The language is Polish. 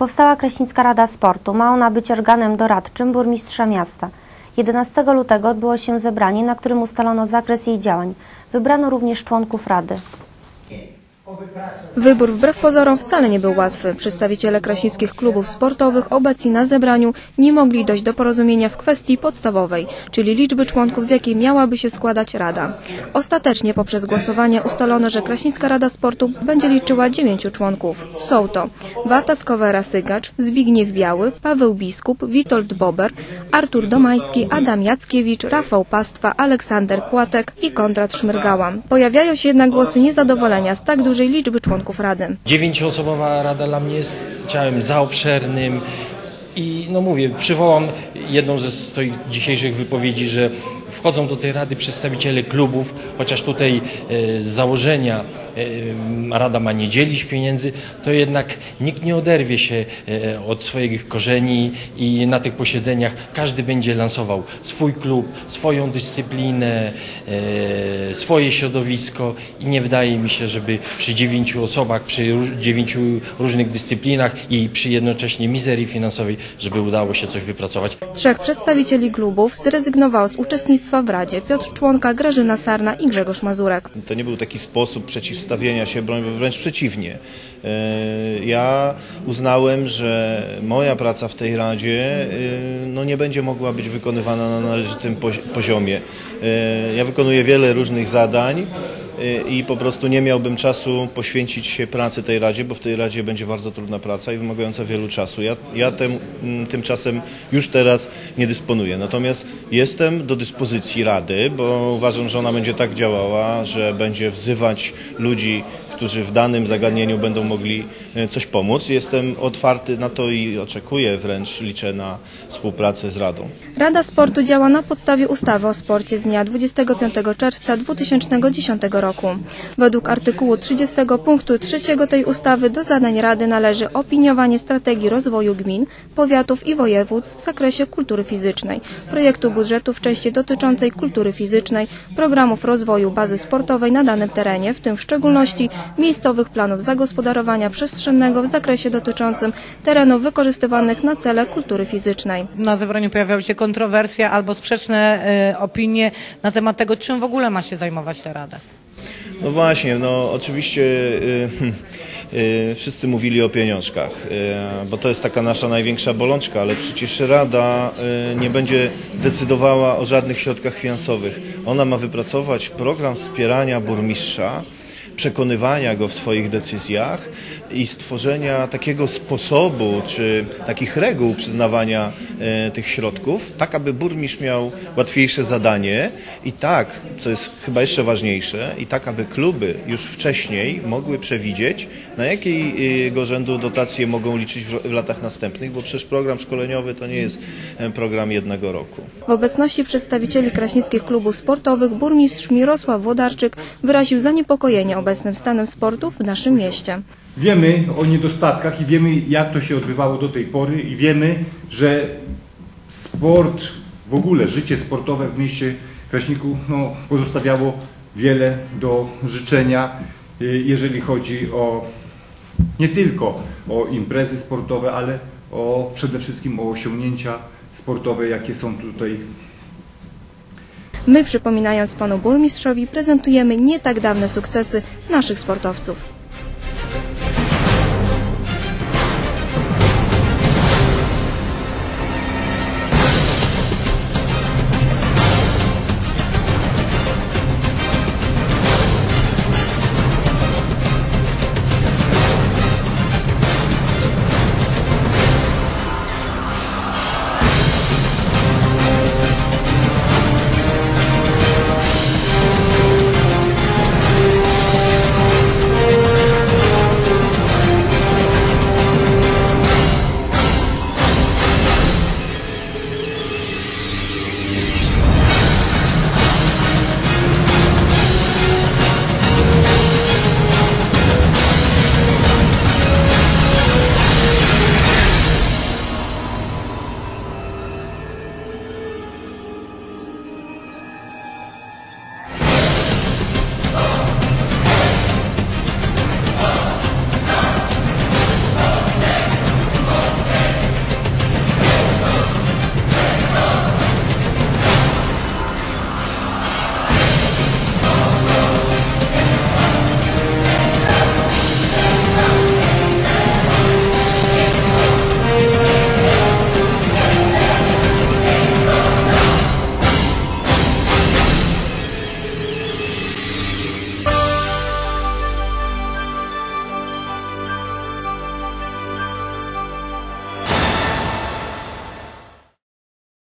Powstała Kraśnicka Rada Sportu. Ma ona być organem doradczym burmistrza miasta. 11 lutego odbyło się zebranie, na którym ustalono zakres jej działań. Wybrano również członków Rady. Wybór wbrew pozorom wcale nie był łatwy. Przedstawiciele kraśnickich klubów sportowych obecni na zebraniu nie mogli dojść do porozumienia w kwestii podstawowej, czyli liczby członków, z jakiej miałaby się składać Rada. Ostatecznie poprzez głosowanie ustalono, że Kraśnicka Rada Sportu będzie liczyła dziewięciu członków. Są to Wata Skowera-Sygacz, Zbigniew Biały, Paweł Biskup, Witold Bober, Artur Domański, Adam Jackiewicz, Rafał Pastwa, Aleksander Płatek i Konrad Szmyrgała. Pojawiają się jednak głosy niezadowolenia z tak dużej liczby członków Rady. Dziewięcioosobowa rada dla mnie jest ciałem zaobszernym i no mówię, przywołam jedną ze swoich dzisiejszych wypowiedzi, że wchodzą do tej rady przedstawiciele klubów, chociaż tutaj e, z założenia rada ma nie dzielić pieniędzy, to jednak nikt nie oderwie się e, od swoich korzeni i na tych posiedzeniach każdy będzie lansował swój klub, swoją dyscyplinę, e, swoje środowisko i nie wydaje mi się, żeby przy dziewięciu osobach, przy dziewięciu różnych dyscyplinach i przy jednocześnie mizerii finansowej, żeby udało się coś wypracować. Trzech przedstawicieli klubów zrezygnowało z uczestnictwa w Radzie. Piotr Członka, Grażyna Sarna i Grzegorz Mazurek. To nie był taki sposób przeciwstawienia się, broń wręcz przeciwnie. E, Ja uznałem, że moja praca w tej Radzie e, no, nie będzie mogła być wykonywana na należytym pozi- poziomie. E, Ja wykonuję wiele różnych zadań i po prostu nie miałbym czasu poświęcić się pracy tej Radzie, bo w tej Radzie będzie bardzo trudna praca i wymagająca wielu czasu. Ja, ja tym, mm, tymczasem już teraz nie dysponuję. Natomiast jestem do dyspozycji Rady, bo uważam, że ona będzie tak działała, że będzie wzywać ludzi, którzy w danym zagadnieniu będą mogli e, coś pomóc. Jestem otwarty na to i oczekuję wręcz, liczę na współpracę z Radą. Rada Sportu działa na podstawie ustawy o sporcie z dnia 25 czerwca 2010 roku. Według artykułu 30 punktu 3 tej ustawy do zadań Rady należy opiniowanie strategii rozwoju gmin, powiatów i województw w zakresie kultury fizycznej, projektu budżetu w części dotyczącej kultury fizycznej, programów rozwoju bazy sportowej na danym terenie, w tym w szczególności miejscowych planów zagospodarowania przestrzennego w zakresie dotyczącym terenów wykorzystywanych na cele kultury fizycznej. na zebraniu pojawiały się kontrowersje albo sprzeczne e, opinie na temat tego, czym w ogóle ma się zajmować ta Rada. No właśnie, no oczywiście y, y, wszyscy mówili o pieniążkach, y, bo to jest taka nasza największa bolączka, ale przecież Rada y, nie będzie decydowała o żadnych środkach finansowych. Ona ma wypracować program wspierania burmistrza, przekonywania go w swoich decyzjach i stworzenia takiego sposobu czy takich reguł przyznawania e, tych środków, tak aby burmistrz miał łatwiejsze zadanie i tak, co jest chyba jeszcze ważniejsze, i tak aby kluby już wcześniej mogły przewidzieć, na jakiego rzędu dotacje mogą liczyć w, latach następnych, bo przecież program szkoleniowy to nie jest e, program jednego roku. W obecności przedstawicieli kraśnickich klubów sportowych burmistrz Mirosław Wodarczyk wyraził zaniepokojenie obecnym stanem sportu w naszym mieście. Wiemy o niedostatkach i wiemy jak to się odbywało do tej pory i wiemy, że sport, w ogóle życie sportowe w mieście Kraśniku no, pozostawiało wiele do życzenia, y, jeżeli chodzi o nie tylko o imprezy sportowe, ale o przede wszystkim o osiągnięcia sportowe, jakie są tutaj My, przypominając panu burmistrzowi, prezentujemy nie tak dawne sukcesy naszych sportowców.